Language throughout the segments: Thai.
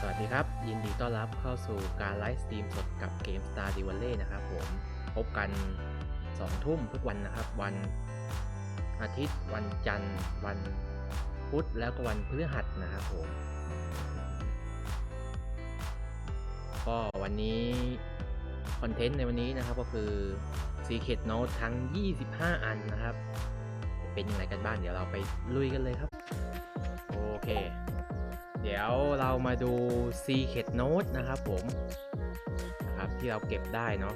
สวัสดีครับ ยินดีต้อนรับเข้าสู่การไลฟ์สตรีมสดกับเกม Star d i v a l l e นะครับผมพบกัน 2 ทุ่มทุกวันนะครับ วันอาทิตย์ วันจันทร์ วันพุธแล้วก็วันพฤหัสนะครับผมก็วันนี้คอนเทนต์ในวันนี้นะครับก็คือ Secret Note ทั้ง 25 อันนะครับ เป็นยังไงกันบ้างเดี๋ยวเราไปลุยกันเลยครับ โอเค เดี๋ยวเรามาดู Secret Note นะครับผมนะครับที่เราเก็บได้เนาะ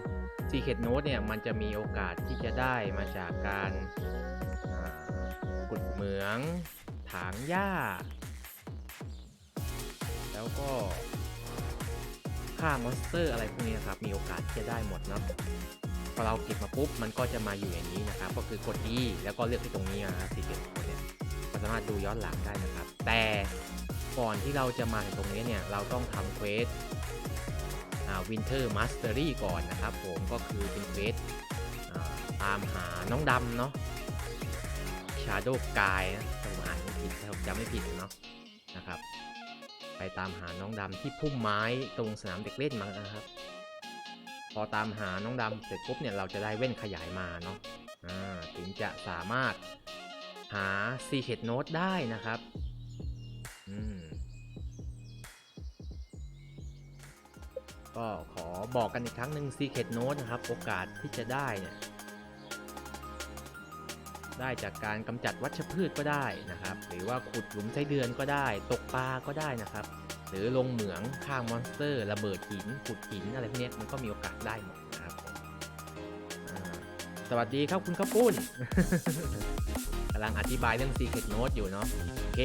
Secret Note เนี่ยมันจะมีโอกาสที่จะได้มาจากการอ่าขุดเหมือง ถางหญ้า แล้วก็ฆ่ามอนสเตอร์อะไรพวกนี้นะครับ มีโอกาสที่จะได้หมดเนาะพอเราเก็บมาปุ๊บ มันก็จะมาอยู่อย่างนี้นะครับ ก็คือกด E แล้วก็เลือกที่ตรงนี้นะครับ Secret Note เนี่ยก็สามารถดูย้อนหลังได้นะครับ แต่ ก่อนที่เราจะมาถึงตรงนี้เนี่ย เราต้องทำเควสวินเทอร์มาสเตอรี่ก่อนนะครับผมก็คือเป็นเควสตามหาน้องดำเนาะ Shadow Guy นะถ้าผมอ่านไม่ผิดถ้าผมจำไม่ผิดเนาะนะครับ ไปตามหาน้องดำที่พุ่มไม้ตรงสนามเด็กเล่นมานะครับ พอตามหาน้องดำเสร็จปุ๊บเนี่ยเราจะได้เว้นขยายมาเนาะถึงจะสามารถหา Secret Note ได้นะครับ อืม ก็ขอบอกกันอีกครั้งหนึ่ง Secret Note นะครับ โอกาสที่จะได้เนี่ยได้จากการกำจัดวัชพืชก็ได้นะครับ หรือว่าขุดหลุมไส้เดือนก็ได้ ตกปลาก็ได้นะครับ หรือลงเหมืองฆ่ามอนสเตอร์ ระเบิดหินขุดหินอะไรพวกนี้มันก็มีโอกาสได้หมดนะครับสวัสดีครับคุณข้าปุ้นกำลังอธิบายเรื่อง Secret Note อยู่เนาะโอเค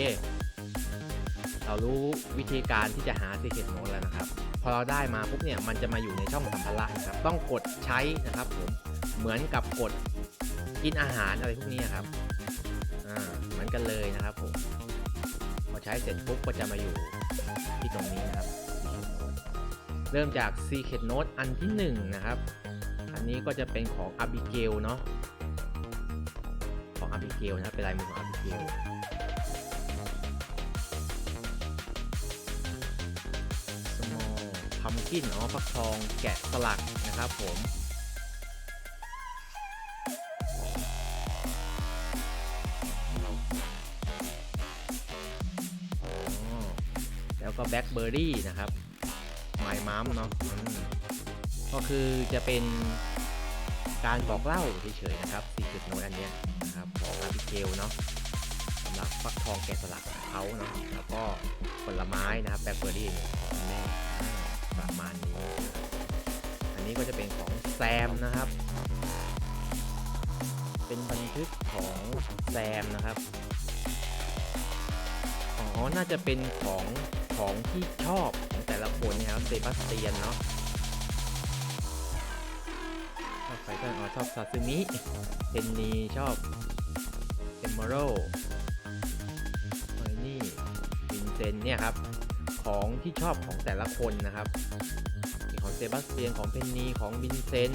เรารู้วิธีการที่จะหา Secret Note แล้วนะครับ อเราได้มาปุ๊บเนี่ยมันจะมาอยู่ในช่องสัมภาระนะครับ ต้องกดใช้นะครับผมเหมือนกับกดกินอาหารอะไรพวกนี้ครับอ่าเหมือนกันเลยนะครับผมพอใช้เสร็จปุ๊บก็จะมาอยู่ที่ตรงนี้นะครับ เริ่มจาก Secret Note อันที่1นะครับ อันนี้ก็จะเป็นของ Abigail เนาะของ Abigail นะครับเป็นลายมือของ Abigail pumpkin อ๋อฟักทองแกะสลักนะครับผมแล้วก็แบล็คเบอร์รี่นะครับไม้มัมเนาะก็คือจะเป็นการบอกเล่าเฉยๆนะครับสีจุดโน้ตอันเนี้ยนะครับของอาบิเกลเนาะสำหรับฟักทองแกะสลักของเขาเนาะแล้วก็ผลไม้นะครับแบล็คเบอร์รี่เนี่ย ประมาณนี้ อันนี้ก็จะเป็นของแซมนะครับ เป็นบันทึกของแซมนะครับอ๋อน่าจะเป็นของของที่ชอบของแต่ละคนนะครับเซบาสเตียนเนาะชอบไฟเตอร์อ๋อชอบซาซึมิเทนนีชอบเอมเมอรัลไอ้นี่วินเซนเนี่ยครับ ของที่ชอบของแต่ละคนนะครับมีของเซบาสเตียนของเพนนีของวินเซน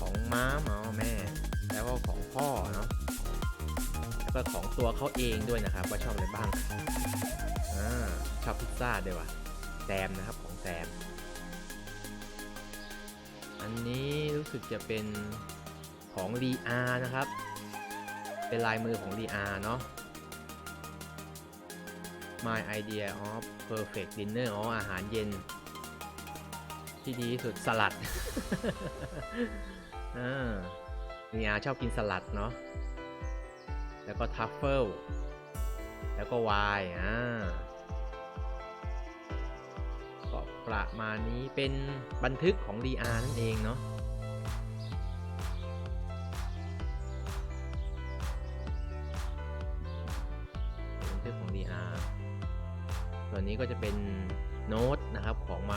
ของม้าหมาแม่ แล้วก็ของพ่อเนาะแล้วก็ของตัวเขาเองด้วยนะครับ ว่าชอบอะไรบ้างอชอบพิซซ่าด้วยวะแซมนะครับของแซมอันนี้รู้สึกจะเป็นของรีอานะครับ เป็นลายมือของรีอาเนาะ My idea of perfect dinner อ๋ออาหารเย็น ที่ดีที่สุดสลัดอ่ารีอาชอบกินสลัดเนาะ แล้วก็ทัฟเฟิล แล้วก็ไวน์อ่าก็ประมาณนี้เป็นบันทึกของ DR นั่นเองเนาะ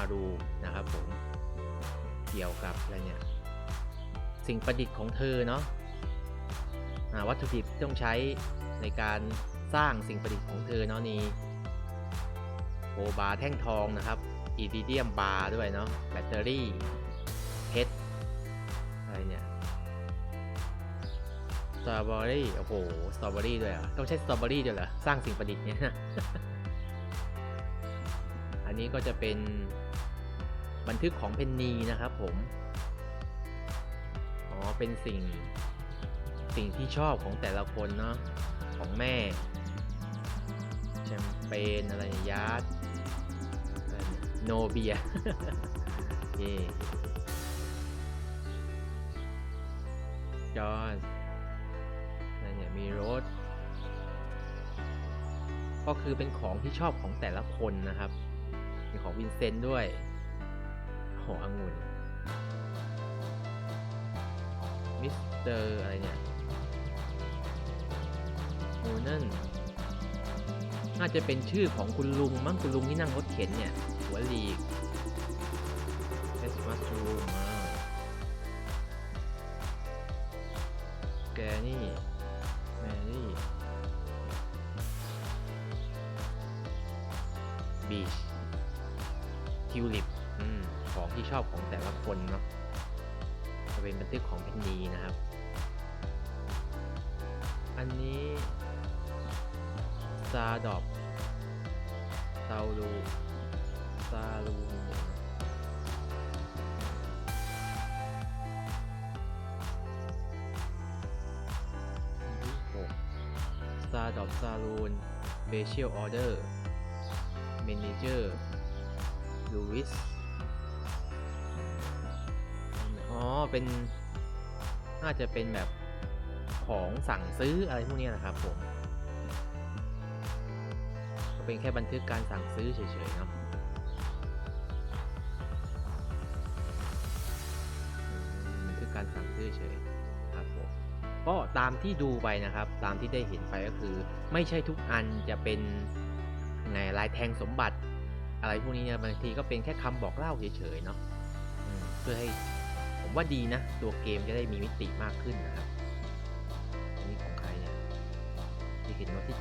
นะครับของมารูนะครับผมเกี่ยวกับอะไรเนี่ยสิ่งประดิษฐ์ของเธอเนาะวัตถุดิบที่ต้องใช้ในการสร้างสิ่งประดิษฐ์ของเธอเนาะนี่โอบาแท่งทองนะครับอีริเดียมบาร์ด้วยเนาะแบตเตอรี่เพชรอะไรเนี่ยสตรอเบอรี่โอ้โหสตรอเบอรี่ด้วยอะต้องใช้สตรอเบอรี่ด้วยเหรอสร้างสิ่งประดิษฐ์เนี่ยอันนี้ก็จะเป็น บันทึกของเพนนีนะครับผมอ๋อเป็นสิ่งสิ่งที่ชอบของแต่ละคนเนาะของแม่แชมเปญอะไรยาร์ดโนเบียเย่จอห์นอะไรเนี่ยมีรถ ก็คือเป็นของที่ชอบของแต่ละคนนะครับ มีของวินเซนต์ด้วย หองุ่นมิสเตอร์อะไรเนี่ยมูนั่นน่าจะเป็นชื่อของคุณลุงมั้งคุณลุงที่นั่งรถเข็นเนี่ย หัวลีก ซาลูซาดอบซาลูนเบเชียลออเดอร์เมนเจอร์ลูวิสอ๋อ เป็น น่าจะเป็นแบบของสั่งซื้ออะไรพวกนี้นะครับผม ก็เป็นแค่บันทึกการสั่งซื้อเฉยๆนะ การสั่งซื้อเฉยครับผมก็ตามที่ดูไปนะครับ ตามที่ได้เห็นไปก็คือ ไม่ใช่ทุกอันจะเป็นไงลายแทงสมบัติ อะไรพวกนี้เนี่ยบางทีก็เป็นแค่คำบอกเล่าเฉยๆเนาะเพื่อให้ผมว่าดีนะ ตัวเกมจะได้มีมิติมากขึ้นนะครับอันนี้ของใครเนี่ยที่เห็นว่าที่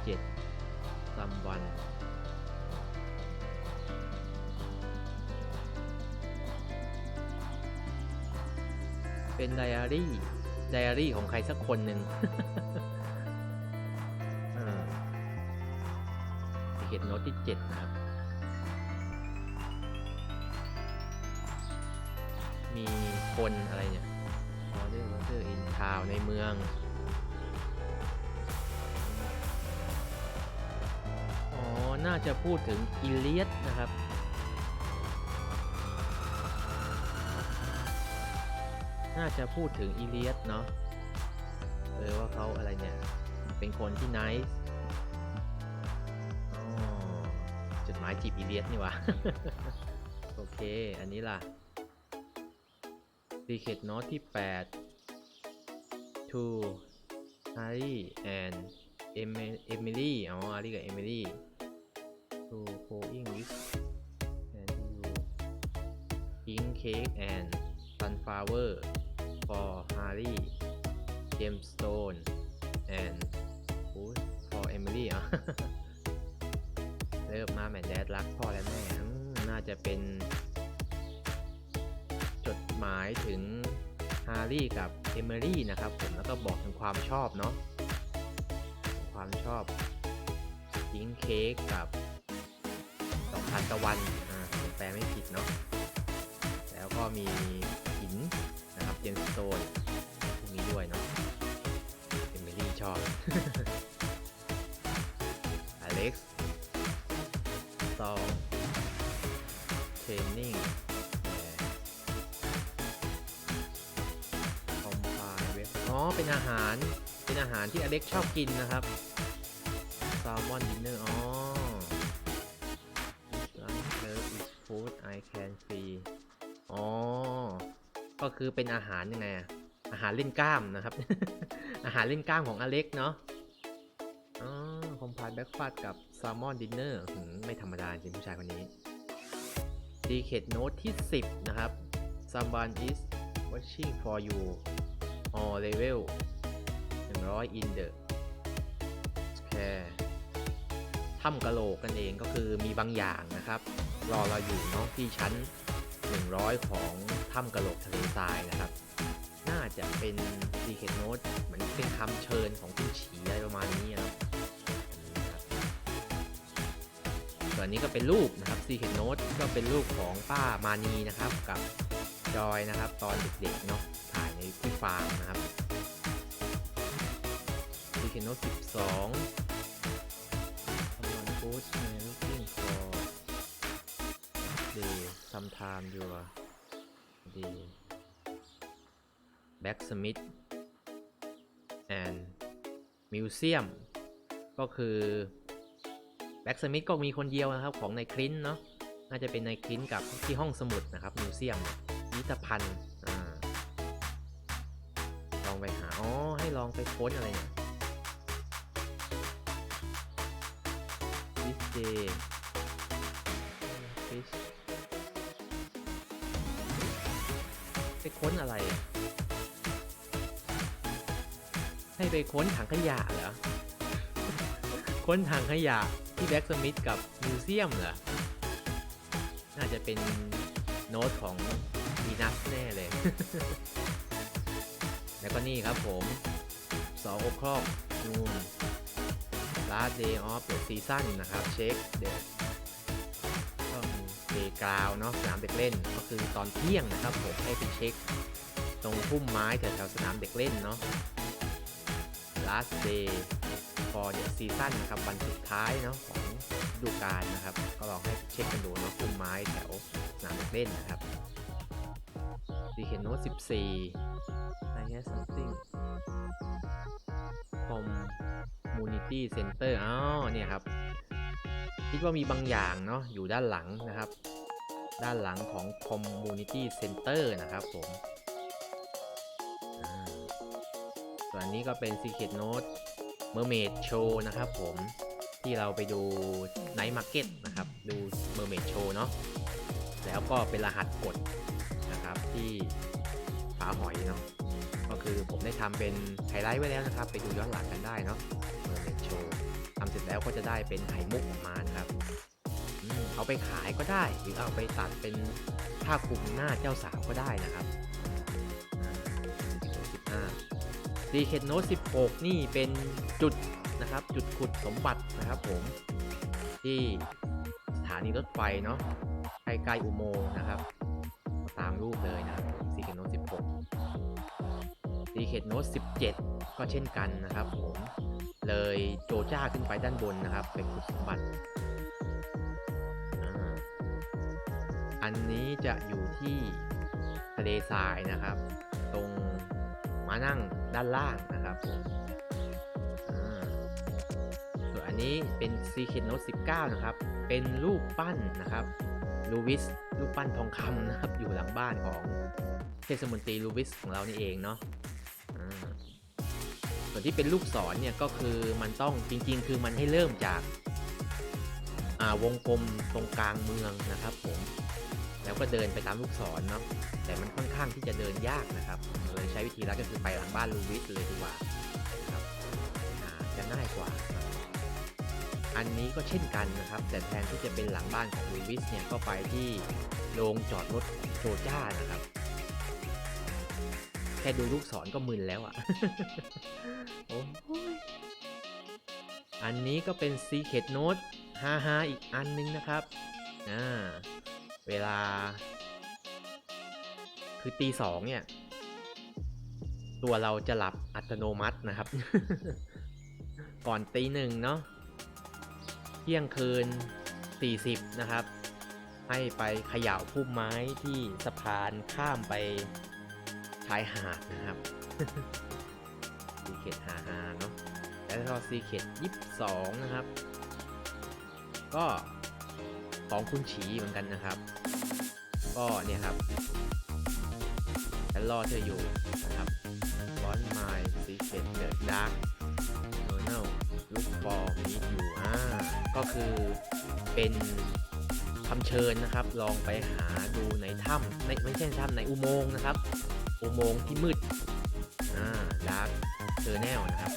7ซัมวัน เป็นไดอารี่ ไดอารี่ของใครสักคนหนึ่งเออที่เห็นโน้ตที่7นะครับ มีคนอะไรเนี่ย order order in town ในเมืองอ๋อน่าจะพูดถึงอิเลียสนะครับ น่าจะพูดถึงอีเลียสเนาะเออว่าเขาอะไรเนี่ย เป็นคนที่ไนส์จดหมายจีบอีเลียสนี่วะโอเค อันนี้ล่ะรีเคทโนตที่ 8 to Harry and Emily อ๋อ Harry กับ Emily to going with and you pink cake and sunflower for Harry gemstone and food for Emily อะเริ่มมาแมนแดดรักพ่อและแม่ น่าจะเป็น จดหมายถึงฮาร์รี่กับเอมิลี่นะครับผมแล้วก็บอกถึงความชอบเนาะความชอบยิงเค้กกับดอกทานตะวันอ่าแปลไม่ผิดเนาะแล้วก็มีหิน เจมสโตนพวกนี้ด้วยเนาะเอมิลี่ชอบอเล็กซ์ซอลเทรนนิ่งคอมพายเว็บอ๋อ เป็นอาหาร เป็นอาหารที่อเล็กชอบกินนะครับแซลมอนดินเนอร์ อ๋อ Lunch serve is food I can see อ๋อ ก็คือเป็นอาหารยังไงอะอาหารเล่นกล้ามนะครับ อาหารเล่นกล้ามของอเล็กเนาะอ๋อคอมพายแบ็กฟาดกับแซลมอนดินเนอร์ไม่ธรรมดาจริงผู้ชายคนนี้ Secret Note ที่ 10 นะครับ Someone is watching for you all level 100 in the square ถ้ำกะโหลกกันเองก็คือมีบางอย่างนะครับ รอเราอยู่เนาะที่ชั้น 100 ของถ้ำกระโหลกทะเลทรายนะครับ น่าจะเป็น Secret Note เหมือนเป็นคำเชิญของคุณฉีอะไรประมาณนี้นะครับส่วนนี้ก็เป็นรูปนะครับ Secret Note ก็เป็นรูปของป้ามานีนะครับกับจอยนะครับ ตอนเด็กๆเนาะถ่ายในที่ฟาร์มนะครับ Secret Note 12 Someone goes man looking for day sometime your day blacksmith and museum ก็คือแบ็กสมิธก็มีคนเดียวนะครับของในคลินเนาะน่าจะเป็นในคลินกับที่ห้องสมุดนะครับมิวเซียมพิพิธภัณฑ์ลองไปหา อ๋อ ให้ลองไปค้นอะไรเนี่ย this day fish ไปค้นอะไร ให้ไปค้นถังขยะเหรอ ค้นถังขยะที่แบ็กสมิธกับมิวเซียมเหรอ น่าจะเป็นโน้ตของวีนัสแน่เลย แล้วก็นี่ครับผม2 o'clock noon last day of the season นะครับ เช็คเดก็มีเพล กราวเนาะสนามเด็กเล่นก็คือตอนเที่ยงนะครับผมให้ไปเช็ค ตรงพุ่มไม้แถวๆสนามเด็กเล่นเนาะ last day for the season นะครับวันสุดท้ายเนาะของฤดูกาลนะครับ ก็ลองให้เช็คกันดูเนาะพุ่มไม้แถวสนามเด็กเล่นนะครับดีเห็นโน้ต14 I have something community center อ๋อเนี่ยครับคิดว่ามีบางอย่างเนาะอยู่ด้านหลังนะครับ ด้านหลังของ community center นะครับผมส่วนนี้ก็เป็น secret note mermaid show นะครับผมที่เราไปดู night market นะครับ ดู mermaid show เนาะแล้วก็เป็นรหัสกดนะครับที่ฝาหอยเนาะก็คือผมได้ทำเป็นไฮไลท์ไว้แล้วนะครับ ไปดูย้อนหลังกันได้เนาะ mermaid show ทำเสร็จแล้วก็จะได้เป็นไข่มุกออกมานะครับ เอาไปขายก็ได้ หรือเอาไปตัดเป็นผ้าคลุมหน้าเจ้าสาวก็ได้นะครับดีเคทโนต16 นี่เป็นจุดนะครับ จุดขุดสมบัตินะครับผม ที่สถานีรถไฟเนาะใกล้ๆอุโมงค์นะครับ ตามรูปเลยนะครับซีเคทโนต16ดีเคทโนต17 ก็เช่นกันนะครับผม เลยโจจ้าขึ้นไปด้านบนนะครับไปขุดสมบัติ นนี้จะอยู่ที่ทะเลทรายนะครับ ตรงมานั่งด้านล่างนะครับผมส่วนอันนี้เป็น Secret Note 19 นะครับ เป็นรูปปั้นนะครับลูวิสรูปปั้นทองคำนะครับ อยู่หลังบ้านของเทศมนตรีลูวิสของเรานี่เองเนาะส่วนที่เป็นลูกศรเนี่ยก็คือมันต้องจริง ๆ คือมันให้เริ่มจากวงกลมตรงกลางเมืองนะครับผม แล้วก็เดินไปตามลูกศรเนาะแต่มันค่อนข้างที่จะเดินยากนะครับเลยใช้วิธีแรกก็คือไปหลังบ้านลูวิสเลยดีกว่านะครับจะง่ายกว่า อันนี้ก็เช่นกันนะครับ แต่แทนที่จะเป็นหลังบ้านของลูวิสเนี่ยก็ไปที่โรงจอดรถโจจ้านะครับ แค่ดูลูกศรก็มึนแล้วอะ่ะโอ้อันนี้ก็เป็น Secret Note 55อีกอันนึงนะครับอ่า เวลา คือตีสองเนี่ย ตัวเราจะหลับอัตโนมัตินะครับ ก่อนตีหนึ่งเนาะเที่ยงคืน 40 นะครับ ให้ไปเขย่าพุ่มไม้ที่สะพานข้ามไปชายหาดนะครับซีเคทหาหาเนาะแล้วก็ซีเคทยี่สิบสองนะครับ ก็ ของคุณฉีเหมือนกันนะครับ ก็เนี่ยครับฉันรอเธออยู่นะครับ Want my secret the dark journal look for me you อ่าก็คือเป็นคำเชิญนะครับ ลองไปหาดูในถ้ำไม่ไม่ใช่ถ้ำในอุโมงค์นะครับ อุโมงค์ที่มืดอ่าดาร์กเจอแนลนะครับ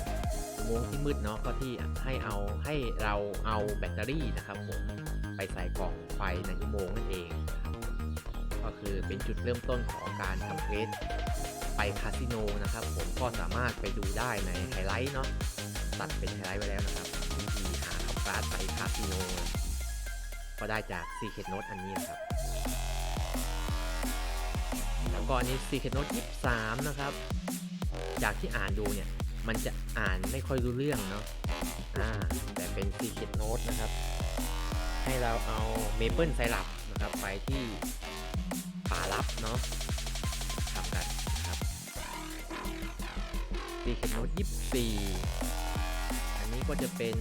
อุโมงค์ที่มืดเนาะก็ที่ให้เอาให้เราเอาแบตเตอรี่นะครับผม ไปใส่กล่องไฟในอุโมงค์นั่นเองนะครับก็คือเป็นจุดเริ่มต้นของการทำเควสไปคาสิโนนะครับ ผมก็สามารถไปดูได้ในไฮไลท์เนาะตัดเป็นไฮไลท์ไว้แล้วนะครับวิธีหาขับการไปคาสิโนก็ได้จาก Secret Note อันนี้นะครับแล้วก็อันนี้ Secret Note 23 นะครับ จากที่อ่านดูเนี่ย มันจะอ่านไม่ค่อยรู้เรื่องเนาะอ่าแต่เป็น Secret Note นะครับ ให้เราเอาเมเปิลไซรัปนะครับไปที่ป่าลับเนาะทำกันนะครับ Secret Note 24 อันนี้ก็จะเป็น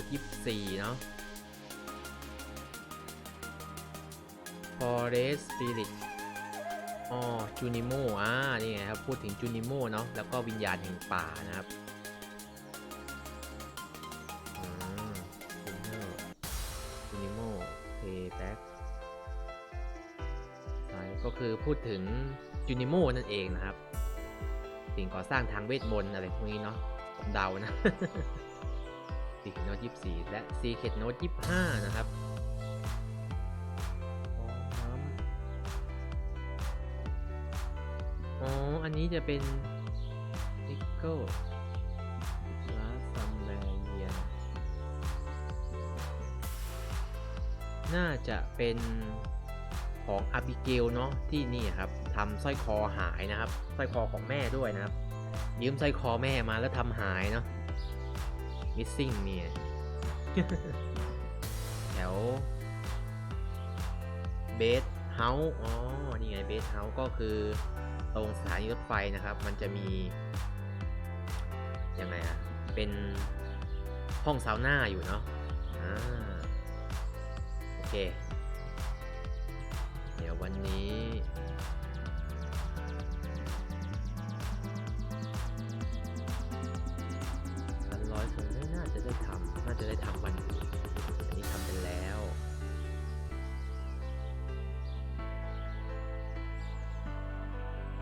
ผม Secret Note 24 เนาะ Forest Spirit อ๋อจูนิโมอ่า นี่ไงครับ พูดถึงจูนิโมเนาะ แล้วก็วิญญาณแห่งป่านะครับจูนิโมเพย์แบ็กก็คือพูดถึงจูนิโมนั่นเองนะครับ สิ่งก่อสร้างทางเวทมนต์อะไรพวกนี้เนาะผมเดานะ Secret Note 24 และ Secret Note 25 นะครับอ๋อ อันนี้จะเป็น n i c k e l ลาซัมแบเรียน่าจะเป็นของอาบิเกลเนาะที่นี่ครับทำสร้อยคอหายนะครับสร้อยคอของแม่ด้วยนะครับ ยืมสร้อยคอแม่มาแล้วทำหายเนาะ missing เนี่ยแถวเบสเฮาส์อ๋อ นี่ไงเบสเฮาส์ก็คือตรงสถานีรถไฟนะครับ มันจะมี ยังไงอะเป็นห้องซาวน่าอยู่เนาะอ่าโอเค เดี๋ยววันนี้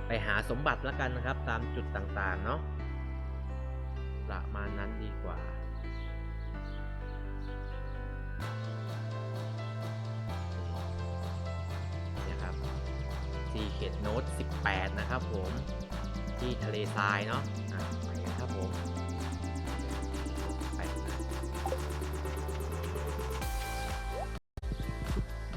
ไปหาสมบัติแล้วกันนะครับ ตามจุดต่างๆเนาะประมาณนั้นดีกว่าเนี่ยครับ Secret Note 18 นะครับผม ที่ทะเลทรายเนาะอะไปกันครับผม